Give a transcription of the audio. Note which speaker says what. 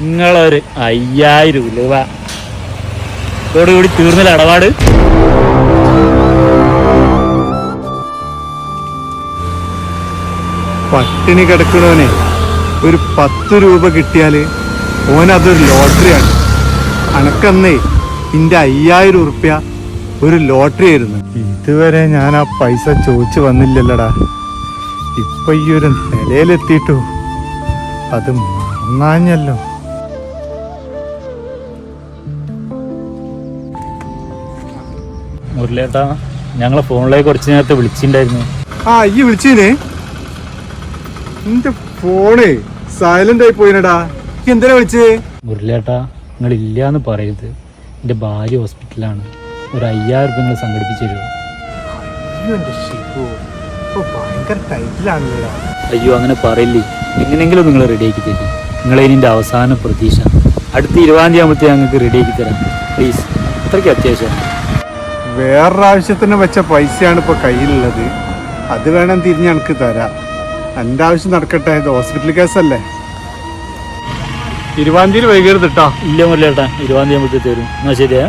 Speaker 1: നിങ്ങളൊരു അയ്യായിരം രൂപ. ഇതോടുകൂടി തീർന്നില്ല ഇടപാട്?
Speaker 2: പട്ടിണി കിടക്കണോനെ ഒരു പത്ത് രൂപ കിട്ടിയാൽ ഓൻ അതൊരു ലോട്ടറിയാണ്. അനക്കന്നേ ഇന്റെ അയ്യായിരം ഉറുപ്യ ഒരു ലോട്ടറി ആയിരുന്നു. ഇതുവരെ ഞാൻ ആ പൈസ ചോദിച്ചു വന്നില്ലല്ലടാ. ഇപ്പൊ ഈ ഒരു നിലയിലെത്തിയിട്ടു അത് മറന്നാഞ്ഞല്ലോ.
Speaker 1: മുരളിയേട്ടാ ഞങ്ങളെ ഫോണിലേക്ക് കുറച്ച് നേരത്തെ വിളിച്ചിട്ടുണ്ടായിരുന്നു
Speaker 2: ആ ഈ വിളിച്ചീനെ? നിന്റെ ഫോണ് സൈലന്റ് ആയി പോയിനടാ. ഈ എന്തിനാ വിളിച്ചേ?
Speaker 1: മുരളിയേട്ടാ നിങ്ങൾ ഇല്ലാന്ന് പറയരുത്. എന്റെ ഭാര്യ ഹോസ്പിറ്റലാണ്. ഒരു അയ്യായിരം രൂപ നിങ്ങൾ സംഘടിപ്പിച്ചു തരുമോ
Speaker 2: അയ്യോ
Speaker 1: അങ്ങനെ പറയില്ലേ. എങ്ങനെയെങ്കിലും നിങ്ങൾ റെഡിയാക്കി തരും. നിങ്ങളെ ഇതിന്റെ അവസാന പ്രതീക്ഷ. അടുത്ത ഇരുപതാം തീയതി ആകുമ്പോഴത്തേക്ക് ഞങ്ങൾക്ക് റെഡിയാക്കി തരാം. പ്ലീസ് അത്രയ്ക്ക് അത്യാവശ്യം
Speaker 2: വേറൊരാവശ്യത്തിന് വെച്ച പൈസയാണ് ഇപ്പോൾ കയ്യിലുള്ളത്. അത് വേണം തിരിഞ്ഞ് എനിക്ക് തരാം. എന്റെ ആവശ്യം നടക്കട്ടെ ഇത് ഹോസ്പിറ്റൽ കേസല്ലേ ഇരുപതാം തീയതി വൈകരുത് കേട്ടോ.
Speaker 1: ഇല്ല മുല്ലേട്ടാ ഇരുപതാം തീയതി ആകുമ്പോഴത്തേ തരും. എന്നാൽ ശരിയാ?